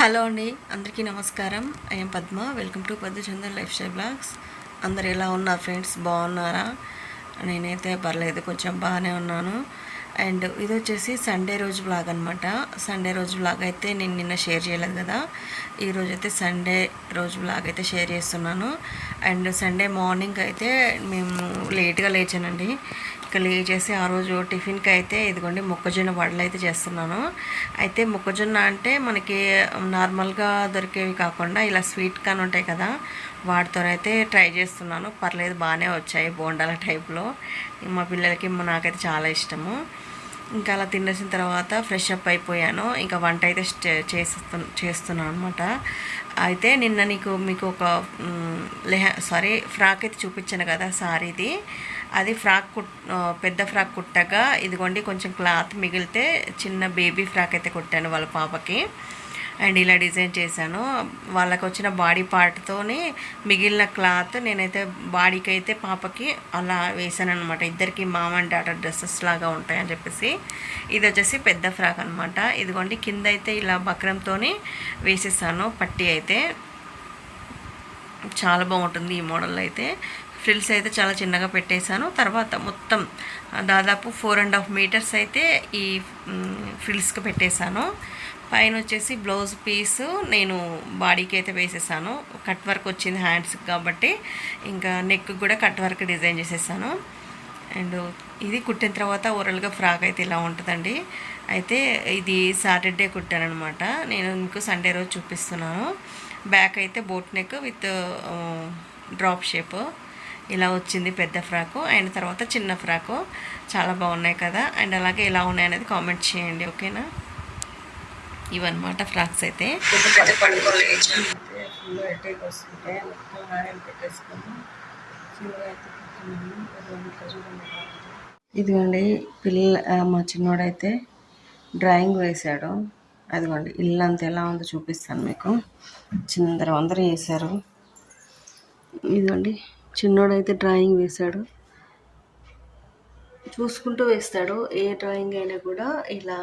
Hello అండి అందరికీ నమస్కారం. I'm Padma welcome to Padma Chandar lifestyle blogs. అందరు ఎలా ఉన్నారు ఫ్రెండ్స్ బాగున్నారా? నేనైతే పర్లేదు కొంచెం బాగానే ఉన్నాను. అండ్ ఇది వచ్చేసి సండే రోజు బ్లాగ్ అనమాట సండే రోజు బ్లాగ్ అయితే నేను నిన్న షేర్ చేయలేదు కదా. ఈరోజు అయితే సండే రోజు బ్లాగ్ అయితే షేర్ చేస్తున్నాను. అండ్ సండే మార్నింగ్ అయితే మేము లేట్గా లేచానండి. ఇక చేసి ఆ రోజు టిఫిన్కి అయితే ఇదిగోండి మొక్కజొన్న వడలు అయితే చేస్తున్నాను. అయితే మొక్కజొన్న అంటే మనకి నార్మల్గా దొరికేవి కాకుండా ఇలా స్వీట్ కాన్ ఉంటాయి కదా వాటితోనైతే ట్రై చేస్తున్నాను. పర్లేదు బాగానే వచ్చాయి బోండాల టైప్లో. మా పిల్లలకి నాకైతే చాలా ఇష్టము. ఇంకా అలా తినేసిన తర్వాత ఫ్రెష్ అప్ అయిపోయాను. ఇంకా వంట అయితే చేస్తు చేస్తున్నాను అనమాట అయితే నిన్న నీకు మీకు ఒక లెహ సారీ ఫ్రాక్ అయితే చూపించాను కదా సారీది. అది ఫ్రాక్ కుట్ పెద్ద ఫ్రాక్ కుట్టగా ఇదిగోండి కొంచెం క్లాత్ మిగిలితే చిన్న బేబీ ఫ్రాక్ అయితే కుట్టాను వాళ్ళ పాపకి. అండ్ ఇలా డిజైన్ చేశాను. వాళ్ళకి వచ్చిన బాడీ పార్ట్తోని మిగిలిన క్లాత్ నేనైతే బాడీకి అయితే పాపకి అలా వేసాను అనమాట ఇద్దరికి మామ అండ్ డాటర్ డ్రెస్సెస్ లాగా ఉంటాయని చెప్పేసి. ఇది వచ్చేసి పెద్ద ఫ్రాక్ అనమాట ఇదిగోండి కింద అయితే ఇలా బక్రంతో వేసేసాను పట్టి అయితే. చాలా బాగుంటుంది ఈ మోడల్ అయితే. ఫ్రిల్స్ అయితే చాలా చిన్నగా పెట్టేశాను. తర్వాత మొత్తం దాదాపు ఫోర్ అండ్ హాఫ్ మీటర్స్ అయితే ఈ ఫ్రిల్స్కి పెట్టేశాను. పైన వచ్చేసి బ్లౌజ్ పీస్ నేను బాడీకి అయితే వేసేసాను. కట్ వర్క్ వచ్చింది హ్యాండ్స్కి కాబట్టి. ఇంకా నెక్ కూడా కట్ వర్క్ డిజైన్ చేసేసాను. అండ్ ఇది కుట్టిన తర్వాత ఓవరాల్గా ఫ్రాక్ అయితే ఇలా ఉంటుందండి. అయితే ఇది సాటర్డే కుట్టానమాట నేను మీకు సండే రోజు చూపిస్తున్నాను. బ్యాక్ అయితే boat neck with drop shape ఇలా వచ్చింది పెద్ద ఫ్రాకు అండ్ తర్వాత చిన్న ఫ్రాకు. చాలా బాగున్నాయి కదా. అండ్ అలాగే ఎలా ఉన్నాయి అనేది కామెంట్ చేయండి ఓకేనా? ఇవన్నమాట ఫ్రాక్స్ అయితే. ఇదిగోండి పిల్ల మా చిన్నోడైతే డ్రాయింగ్ వేశాడు. అదిగోండి ఇల్లు అంత ఎలా ఉందో చూపిస్తాను మీకు. చిందర అందరూ వేశారు. ఇదిగోండి చిన్నోడైతే డ్రాయింగ్ వేశాడు. చూసుకుంటూ వేస్తాడు. ఏ డ్రాయింగ్ అయినా కూడా ఇలా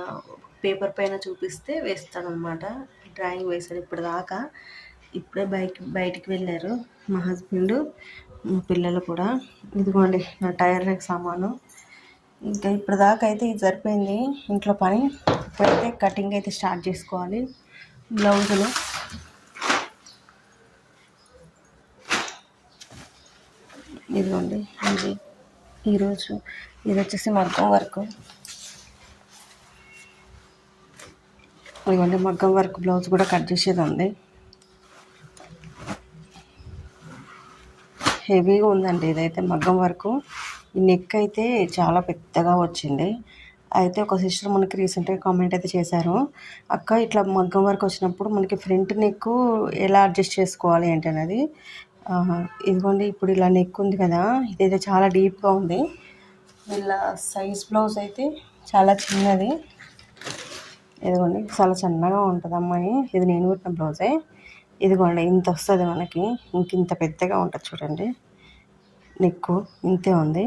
పేపర్ పైన చూపిస్తే వేస్తాడనమాట డ్రాయింగ్ వేశాడు ఇప్పుడు దాకా ఇప్పుడే బయట బయటికి వెళ్ళారు మా హస్బెండ్ మా పిల్లలు కూడా. ఇదిగోండి నా టైర్ రేక్ సామాను. ఇంకా ఇప్పుడు దాకా అయితే ఇది సరిపోయింది. ఇంట్లో పని ఇప్పుడైతే కటింగ్ అయితే స్టార్ట్ చేసుకోవాలి. బ్లౌజులు. ఇదిగోండి ఇది ఈరోజు ఇది వచ్చేసి మగ్గం వర్క్. ఇదిగోండి మగ్గం వర్క్ బ్లౌజ్ కూడా కట్ చేసేది ఉంది. హెవీగా ఉందండి ఇదైతే మగ్గం వరకు. ఈ నెక్ అయితే చాలా పెద్దగా వచ్చింది. అయితే ఒక సిస్టర్ మనకి రీసెంట్గా కామెంట్ అయితే చేశారు అక్క ఇట్లా మగ్గం వరకు వచ్చినప్పుడు మనకి ఫ్రంట్ నెక్ ఎలా అడ్జస్ట్ చేసుకోవాలి? ఏంటి అనేది ఇదిగోండి ఇప్పుడు ఇలా నెక్ ఉంది కదా ఇదైతే చాలా డీప్గా ఉంది. వీళ్ళ సైజ్ బ్లౌజ్ అయితే చాలా చిన్నది. ఇదిగోండి చాలా చిన్నగా ఉంటుంది అమ్మాయి. ఇది నేను కుట్టిన బ్లౌజే ఇదిగోండి ఇంత వస్తుంది మనకి. ఇంక ఇంత పెద్దగా ఉంటుంది చూడండి. నెక్ ఇంతే ఉంది.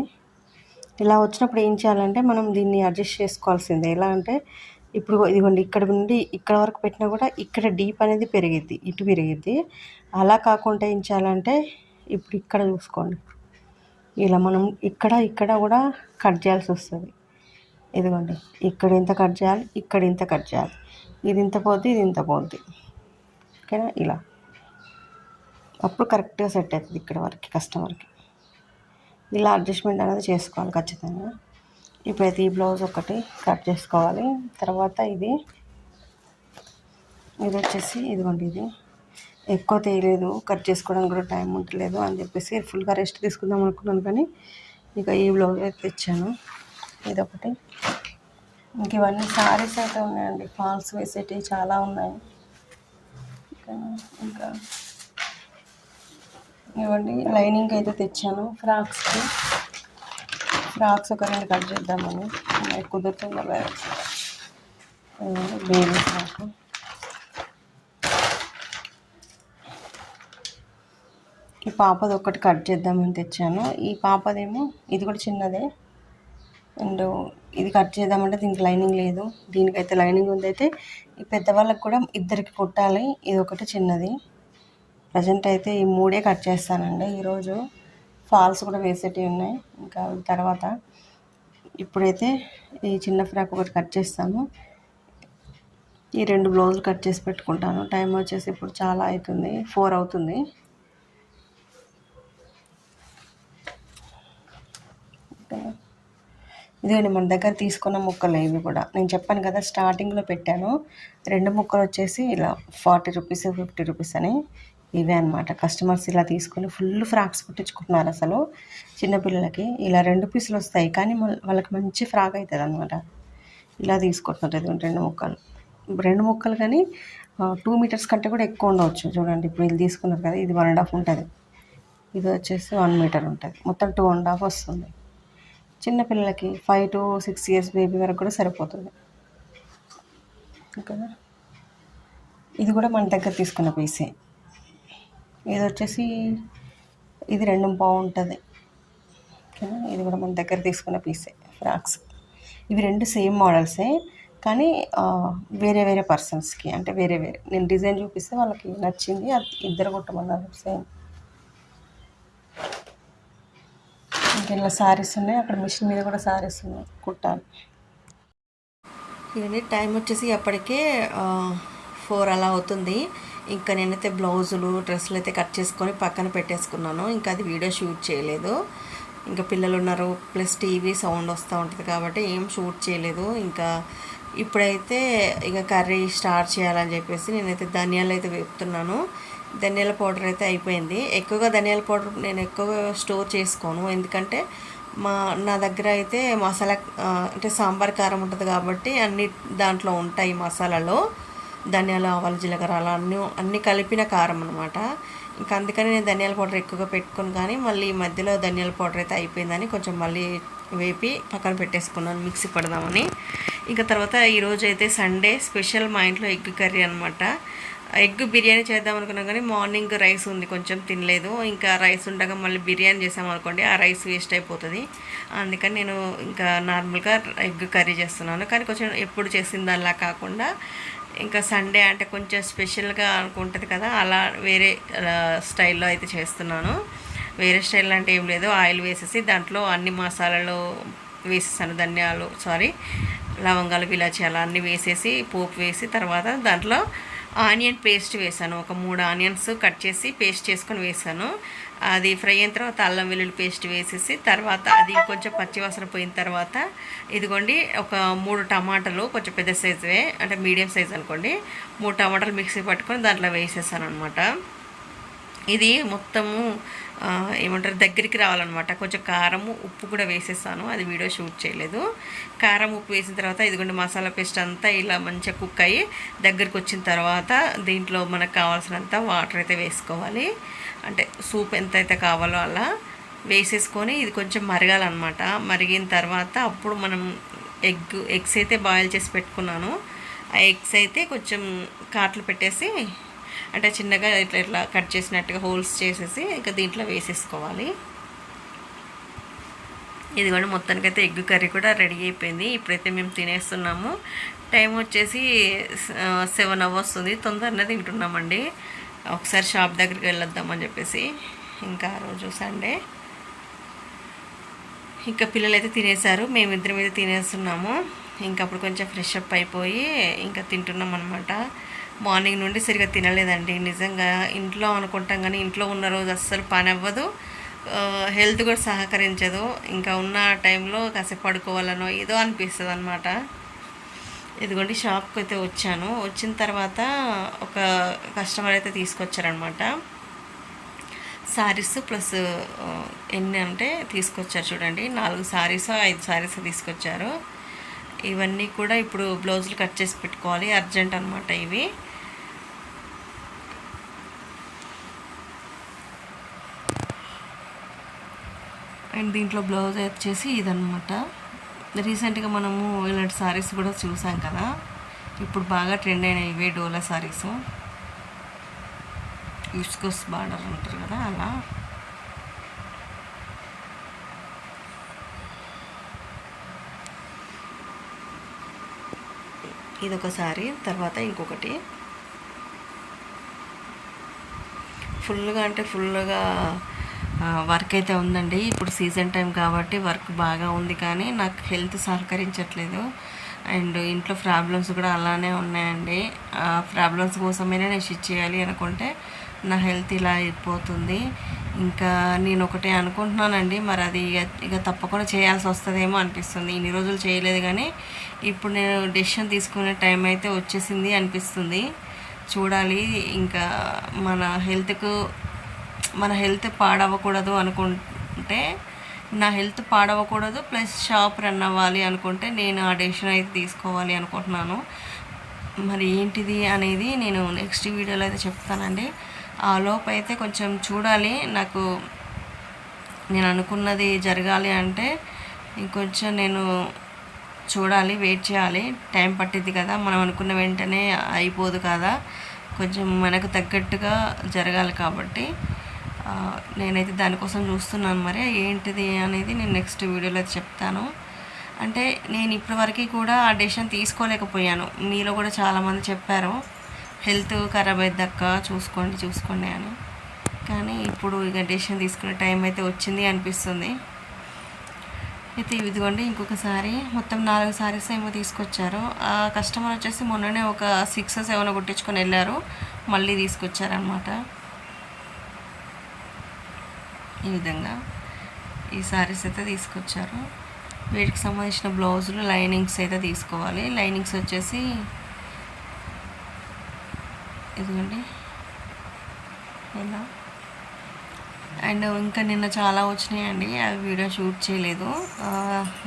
ఇలా వచ్చినప్పుడు ఏం చేయాలంటే మనం దీన్ని అడ్జస్ట్ చేసుకోవాల్సిందే. ఎలా అంటే ఇప్పుడు ఇదిగోండి ఇక్కడ నుండి ఇక్కడ వరకు పెట్టినా కూడా ఇక్కడ డీప్ అనేది పెరిగిద్ది ఇటు పెరిగిద్ది. అలా కాకుండా ఏం చేయాలంటే ఇప్పుడు ఇక్కడ చూసుకోండి. ఇలా మనం ఇక్కడ ఇక్కడ కూడా కట్ చేయాల్సి వస్తుంది. ఇదిగోండి ఇక్కడ ఇంత కట్ చేయాలి ఇక్కడ ఇంత కట్ చేయాలి. ఇది ఇంత పోద్ది ఇది ఇంత పోద్ది. ఓకేనా? ఇలా. అప్పుడు కరెక్ట్గా సెట్ అవుతుంది ఇక్కడ వరకు కస్టమర్కి ఇలా అడ్జస్ట్మెంట్ అనేది చేసుకోవాలి ఖచ్చితంగా. ఇప్పుడైతే ఈ బ్లౌజ్ ఒకటి కట్ చేసుకోవాలి. తర్వాత ఇది ఇది వచ్చేసి ఇదిగోండి ఇది. ఎక్కువ తేయలేదు కట్ చేసుకోవడానికి కూడా టైం ఉండలేదు అని చెప్పేసి ఫుల్గా రెస్ట్ తీసుకుందాం అనుకున్నాను కానీ ఇక ఈ బ్లౌజ్ అయితే తెచ్చాను. ఇది ఒకటి ఇంక ఇవన్నీ సారీస్ అయితే ఉన్నాయండి. ఫాల్స్ వేసేటివి చాలా ఉన్నాయి. ఇంకా ఇంకా. ఇవ్వండి లైనింగ్ అయితే తెచ్చాను ఫ్రాక్స్కి. ఫ్రాక్స్ ఒక రెండు కట్ చేద్దామని. కుదురుతుందా కుదురుతుందో బేబీ ఫ్రాక్. ఈ పాపది ఒకటి కట్ చేద్దామని తెచ్చాను. ఈ పాపదేమో ఇది కూడా చిన్నదే. అండ్ ఇది కట్ చేద్దామంటే దీనికి లైనింగ్ లేదు. దీనికైతే లైనింగ్ ఉందైతే ఈ పెద్దవాళ్ళకి కూడా ఇద్దరికి కుట్టాలి. ఇది ఒకటి చిన్నది. ప్రజెంట్ అయితే ఈ మూడే కట్ చేస్తానండి. ఈరోజు ఫాల్స్ కూడా వేసేటివి ఉన్నాయి. ఇంకా తర్వాత ఇప్పుడైతే ఈ చిన్న ఫ్రాక్ ఒకటి కట్ చేస్తాను. ఈ రెండు బ్లౌజులు కట్ చేసి పెట్టుకుంటాను. టైం వచ్చేసి ఇప్పుడు చాలా అవుతుంది. ఫోర్ అవుతుంది. ఇదిగోండి మన దగ్గర తీసుకున్న ముక్కలు ఇవి కూడా. నేను చెప్పాను కదా స్టార్టింగ్లో పెట్టాను. రెండు ముక్కలు వచ్చేసి ఇలా ఫార్టీ రూపీస్ ఫిఫ్టీ రూపీస్ అని. ఇవే అనమాట కస్టమర్స్ ఇలా తీసుకొని ఫుల్ ఫ్రాక్స్ కుట్టించుకుంటున్నారు అసలు. చిన్నపిల్లలకి ఇలా రెండు పీసులు వస్తాయి కానీ వాళ్ళకి మంచి ఫ్రాక్ అవుతుంది అనమాట ఇలా తీసుకుంటున్నారు ఇది రెండు ముక్కలు. రెండు ముక్కలు కానీ టూ మీటర్స్ కంటే కూడా ఎక్కువ ఉండవచ్చు. చూడండి ఇప్పుడు వీళ్ళు తీసుకున్నారు కదా ఇది వన్ అండ్ హాఫ్ ఉంటుంది. ఇది వచ్చేసి వన్ మీటర్ ఉంటుంది. మొత్తం టూ అండ్ హాఫ్ వస్తుంది. చిన్నపిల్లలకి five to six years baby వరకు కూడా సరిపోతుంది. కదా ఇది కూడా మన దగ్గర తీసుకున్న పీసే. ఇది వచ్చేసి ఇది రెండు బాగుంటుంది ఓకేనా? ఇది కూడా మన దగ్గర తీసుకున్న పీసే ఫ్రాక్స్. ఇవి రెండు సేమ్ మోడల్సే కానీ వేరే వేరే పర్సన్స్కి అంటే వేరే వేరే. నేను డిజైన్ చూపిస్తే వాళ్ళకి నచ్చింది అది ఇద్దరు కుట్టమన్నారు సేమ్. ఇంకెలా శారీస్ ఉన్నాయి? అక్కడ మిషన్ మీద కూడా శారీస్ ఉన్నాయి కుట్టాలి. ఇవన్నీ టైం వచ్చేసి అప్పటికే ఫోర్ అలా అవుతుంది. ఇంకా నేనైతే బ్లౌజులు డ్రెస్సులు అయితే కట్ చేసుకొని పక్కన పెట్టేసుకున్నాను. ఇంకా అది వీడియో షూట్ చేయలేదు. ఇంకా పిల్లలు ఉన్నారు ప్లస్ టీవీ సౌండ్ వస్తూ ఉంటుంది కాబట్టి ఏం షూట్ చేయలేదు. ఇంకా ఇప్పుడైతే ఇక కర్రీ స్టార్ట్ చేయాలని చెప్పేసి నేనైతే ధనియాలు అయితే వేపుతున్నాను. ధనియాల పౌడర్ అయితే అయిపోయింది. ఎక్కువగా ధనియాల పౌడర్ నేను ఎక్కువగా స్టోర్ చేసుకోను. ఎందుకంటే మా నా దగ్గర అయితే మసాలా అంటే సాంబార్ కారం ఉంటుంది కాబట్టి అన్ని దాంట్లో ఉంటాయి మసాలాలో. ధనియాలు ఆవాలు జీలకర్ర అలా అన్నీ అన్నీ కలిపిన కారం అనమాట ఇంకా అందుకని నేను ధనియాల పౌడర్ ఎక్కువగా పెట్టుకుని కానీ మళ్ళీ ఈ మధ్యలో ధనియాల పౌడర్ అయితే అయిపోయిందని కొంచెం మళ్ళీ వేపి పక్కన పెట్టేసుకున్నాను మిక్సీ పడదామని. ఇంకా తర్వాత ఈరోజు అయితే సండే స్పెషల్ మా ఇంట్లో ఎగ్ కర్రీ అనమాట ఎగ్ బిర్యానీ చేద్దాం అనుకున్నాం కానీ మార్నింగ్ రైస్ ఉంది కొంచెం తినలేదు. ఇంకా రైస్ ఉండగా మళ్ళీ బిర్యానీ చేసామనుకోండి ఆ రైస్ వేస్ట్ అయిపోతుంది. అందుకని నేను ఇంకా నార్మల్గా ఎగ్ కర్రీ చేస్తున్నాను. కానీ కొంచెం ఎప్పుడు చేసిన దానిలా కాకుండా ఇంకా సండే అంటే కొంచెం స్పెషల్గా అనుకుంటుంది కదా అలా వేరే స్టైల్లో అయితే చేస్తున్నాను. వేరే స్టైల్ అంటే ఏం లేదు ఆయిల్ వేసేసి దాంట్లో అన్ని మసాలాలు వేసేసాను ధనియాలు సారీ లవంగాలు విలాచి అలా అన్నీ వేసేసి పోపు వేసి తర్వాత దాంట్లో ఆనియన్ పేస్ట్ వేసాను. ఒక మూడు ఆనియన్స్ కట్ చేసి పేస్ట్ చేసుకొని వేసాను. అది ఫ్రై అయిన తర్వాత అల్లం వెల్లుల్లి పేస్ట్ వేసేసి తర్వాత అది కొంచెం పచ్చివాసన పోయిన తర్వాత ఇదిగోండి ఒక మూడు టమాటాలు కొంచెం పెద్ద సైజువే అంటే మీడియం సైజ్ అనుకోండి మూడు టమాటాలు మిక్సీ పట్టుకొని దాంట్లో వేసేసాను అనమాట ఇది మొత్తము ఏమంటారు దగ్గరికి రావాలన్నమాట. కొంచెం కారము ఉప్పు కూడా వేసేసాను. అది వీడియో షూట్ చేయలేదు. కారం ఉప్పు వేసిన తర్వాత ఇదిగోండి మసాలా పేస్ట్ అంతా ఇలా మంచిగా కుక్ అయ్యి దగ్గరికి వచ్చిన తర్వాత దీంట్లో మనకు కావాల్సినంత వాటర్ అయితే వేసుకోవాలి. అంటే సూప్ ఎంత అయితే కావాలో అలా వేసేసుకొని ఇది కొంచెం మరగాలన్నమాట. మరిగిన తర్వాత అప్పుడు మనం ఎగ్ ఎగ్స్ అయితే బాయిల్ చేసి పెట్టుకున్నాను. ఆ ఎగ్స్ అయితే కొంచెం కాట్లు పెట్టేసి అంటే చిన్నగా ఇట్లా ఇట్లా కట్ చేసినట్టుగా హోల్స్ చేసేసి ఇంకా దీంట్లో వేసేసుకోవాలి. ఇది కూడా మొత్తానికైతే ఎగ్ కర్రీ కూడా రెడీ అయిపోయింది. ఇప్పుడైతే మేము తినేస్తున్నాము. టైం వచ్చేసి సెవెన్ అవర్స్ ఉంది. తొందరనే తింటున్నామండి. ఒకసారి షాప్ దగ్గరికి వెళ్ళొద్దామని చెప్పేసి. ఇంకా రోజు సండే. ఇంకా పిల్లలు అయితే తినేశారు. మేమిద్దరం అయితే తినేస్తున్నాము. ఇంకా అప్పుడు కొంచెం ఫ్రెష్ అప్ అయిపోయి ఇంకా తింటున్నాం అనమాట మార్నింగ్ నుండి సరిగా తినలేదండి. నిజంగా ఇంట్లో అనుకుంటాం కానీ ఇంట్లో ఉన్న రోజు అస్సలు పని అవ్వదు హెల్త్ కూడా సహకరించదు. ఇంకా ఉన్న టైంలో కాసేపు పడుకోవాలనో ఏదో అనిపిస్తుంది అనమాట ఇదిగోండి షాప్కి అయితే వచ్చాను. వచ్చిన తర్వాత ఒక కస్టమర్ అయితే తీసుకొచ్చారనమాట శారీస్ ప్లస్ ఎన్ని అంటే తీసుకొచ్చారు చూడండి. నాలుగు సారీస్ ఐదు శారీస్ తీసుకొచ్చారు. ఇవన్నీ కూడా ఇప్పుడు బ్లౌజులు కట్ చేసి పెట్టుకోవాలి. అర్జెంట్ అనమాట ఇవి. అండ్ దీంట్లో బ్లౌజ్ వచ్చేసి ఇదనమాట రీసెంట్గా మనము ఇలాంటి సారీస్ కూడా చూసాం కదా. ఇప్పుడు బాగా ట్రెండ్ అయిన ఇవే డోలా సారీస్. ఇస్కోస్ బార్డర్ అంటారు కదా అలా. ఇదొక శారీ తర్వాత ఇంకొకటి. ఫుల్గా అంటే ఫుల్గా వర్క్ అయితే ఉందండి. ఇప్పుడు సీజన్ టైం కాబట్టి వర్క్ బాగా ఉంది కానీ నాకు హెల్త్ సహకరించట్లేదు. అండ్ ఇంట్లో ప్రాబ్లమ్స్ కూడా అలానే ఉన్నాయండి. ఆ ప్రాబ్లమ్స్ కోసమైనా నేను షిఫ్ట్ చేయాలి అనుకుంటే నా హెల్త్ ఇలా అయిపోతుంది. ఇంకా నేను ఒకటే అనుకుంటున్నానండి. మరి అది ఇక ఇక తప్పకుండా చేయాల్సి వస్తుందేమో అనిపిస్తుంది. ఇన్ని రోజులు చేయలేదు కానీ ఇప్పుడు నేను డెసిషన్ తీసుకునే టైం అయితే వచ్చేసింది అనిపిస్తుంది. చూడాలి. ఇంకా మన హెల్త్కు మన హెల్త్ పాడవకూడదు అనుకుంటే నా హెల్త్ పాడవకూడదు ప్లస్ షాప్ రన్ అవ్వాలి అనుకుంటే నేను ఆ డెసిషన్ అయితే తీసుకోవాలి అనుకుంటున్నాను. మరి ఏంటిది అనేది నేను నెక్స్ట్ వీడియోలో అయితే చెప్తానండి. ఆ లోపు అయితే కొంచెం చూడాలి. నాకు నేను అనుకున్నది జరగాలి అంటే ఇంకొంచెం నేను చూడాలి వెయిట్ చేయాలి. టైం పట్టిద్ది కదా మనం అనుకున్న వెంటనే అయిపోదు కదా. కొంచెం మనకు తగ్గట్టుగా జరగాలి కాబట్టి. నేనైతే దానికోసం చూస్తున్నాను మరి ఏంటిది అనేది నేను నెక్స్ట్ వీడియోలో అయితే చెప్తాను. అంటే నేను ఇప్పటివరకు కూడా ఆ డెసిషన్ తీసుకోలేకపోయాను. మీలో కూడా చాలామంది చెప్పారు హెల్త్ ఖరాబ్ అయ్యక్క చూసుకోండి చూసుకోండి అని. కానీ ఇప్పుడు ఇక డెసిషన్ తీసుకునే టైం అయితే వచ్చింది అనిపిస్తుంది. అయితే ఇదిగోండి ఇంకొకసారి మొత్తం నాలుగు సారీస్ ఏమో తీసుకొచ్చారు. ఆ కస్టమర్ వచ్చేసి మొన్ననే ఒక సిక్స్ సెవెన్ కుట్టించుకొని వెళ్ళారు. మళ్ళీ తీసుకొచ్చారనమాట ఈ విధంగా ఈ సారీస్ అయితే తీసుకొచ్చారు. వీటికి సంబంధించిన బ్లౌజులు లైనింగ్స్ అయితే తీసుకోవాలి. లైనింగ్స్ వచ్చేసి ఇదిగోండి. ఎలా అండ్ ఇంకా నిన్న చాలా వచ్చినాయండి. అవి వీడియో షూట్ చేయలేదు.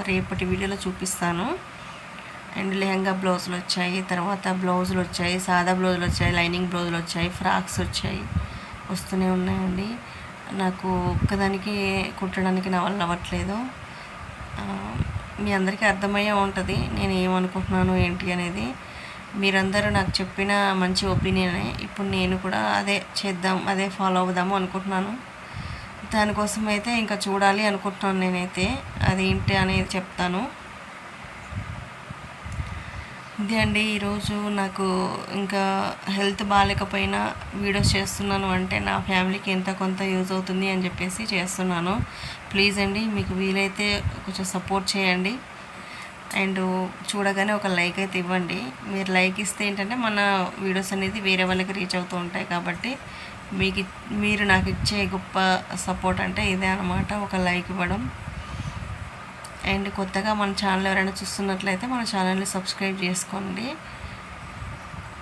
రేపటి వీడియోలో చూపిస్తాను. అండ్ లెహంగా బ్లౌజులు వచ్చాయి. తర్వాత బ్లౌజులు వచ్చాయి. సాదా బ్లౌజులు వచ్చాయి. లైనింగ్ బ్లౌజులు వచ్చాయి. ఫ్రాక్స్ వచ్చాయి. వస్తూనే ఉన్నాయండి. నాకు ఒక్కదానికి కుట్టడానికి నా వల్ల అవ్వట్లేదు. మీ అందరికీ అర్థమయ్యే ఉంటుంది నేను ఏమనుకుంటున్నాను ఏంటి అనేది. మీరందరూ నాకు చెప్పిన మంచి ఒపీనియనే ఇప్పుడు నేను కూడా అదే చేద్దాం అదే ఫాలో అవుదాము అనుకుంటున్నాను. దానికోసం అయితే ఇంకా చూడాలి అనుకుంటున్నాను నేనైతే. అది ఏంటి అనేది చెప్తాను. ఇది అండి ఈరోజు నాకు ఇంకా హెల్త్ బాగాలేకపోయినా వీడియోస్ చేస్తున్నాను అంటే నా ఫ్యామిలీకి ఎంత కొంత యూజ్ అవుతుంది అని చెప్పేసి చేస్తున్నాను. ప్లీజ్ అండి మీకు వీలైతే కొంచెం సపోర్ట్ చేయండి. అండ్ చూడగానే ఒక లైక్ అయితే ఇవ్వండి. మీరు లైక్ ఇస్తే ఏంటంటే మన వీడియోస్ అనేది వేరే వాళ్ళకి రీచ్ అవుతూ ఉంటాయి కాబట్టి మీకు మీరు నాకు ఇచ్చే గొప్ప సపోర్ట్ అంటే ఇదే అనమాట ఒక లైక్ ఇవ్వడం. అండ్ కొత్తగా మన ఛానల్ ఎవరైనా చూస్తున్నట్లయితే మన ఛానల్ని సబ్స్క్రైబ్ చేసుకోండి.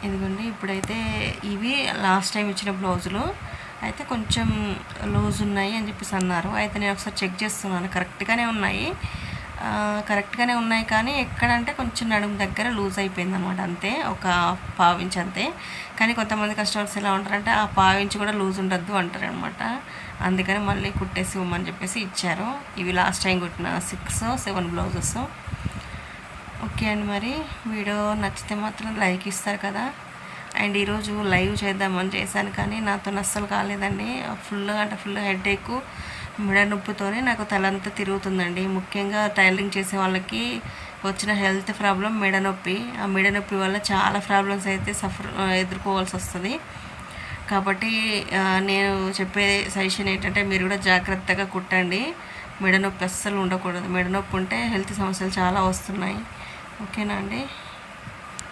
ఇదిగోండి ఇప్పుడైతే ఇవి లాస్ట్ టైం ఇచ్చిన బ్లౌజులు. అయితే కొంచెం లూజ్ ఉన్నాయి అని చెప్పేసి అన్నారు. అయితే నేను ఒకసారి చెక్ చేస్తున్నాను. కరెక్ట్గానే ఉన్నాయి. కరెక్ట్గానే ఉన్నాయి కానీ ఎక్కడంటే కొంచెం నడుము దగ్గర లూజ్ అయిపోయింది అనమాట అంతే. ఒక పావించి అంతే. కానీ కొంతమంది కస్టమర్స్ ఎలా ఉంటారంటే ఆ పావించి కూడా లూజ్ ఉండద్దు అంటారు అనమాట అందుకని మళ్ళీ కుట్టేసి ఇవ్వమని చెప్పేసి ఇచ్చారు. ఇవి లాస్ట్ టైం కుట్టిన సిక్స్ సెవెన్ బ్లౌజెస్. ఓకే అండి మరి. వీడియో నచ్చితే మాత్రం లైక్ ఇస్తారు కదా. అండ్ ఈరోజు లైవ్ చేద్దామని చేశాను కానీ నాతో అస్సలు కాలేదండి. ఫుల్ అంటే ఫుల్ హెడ్ మెడనొప్పితోనే నాకు తలంతా తిరుగుతుందండి. ముఖ్యంగా టైలరింగ్ చేసే వాళ్ళకి వచ్చిన హెల్త్ ప్రాబ్లం మెడనొప్పి. ఆ మెడనొప్పి వల్ల చాలా ప్రాబ్లమ్స్ అయితే సఫర్ ఎదుర్కోవాల్సి వస్తుంది. కాబట్టి నేను చెప్పే సజెషన్ ఏంటంటే మీరు కూడా జాగ్రత్తగా కుట్టండి. మెడ నొప్పి అస్సలు ఉండకూడదు. మెడనొప్పి ఉంటే హెల్త్ సమస్యలు చాలా వస్తున్నాయి. ఓకేనా అండి?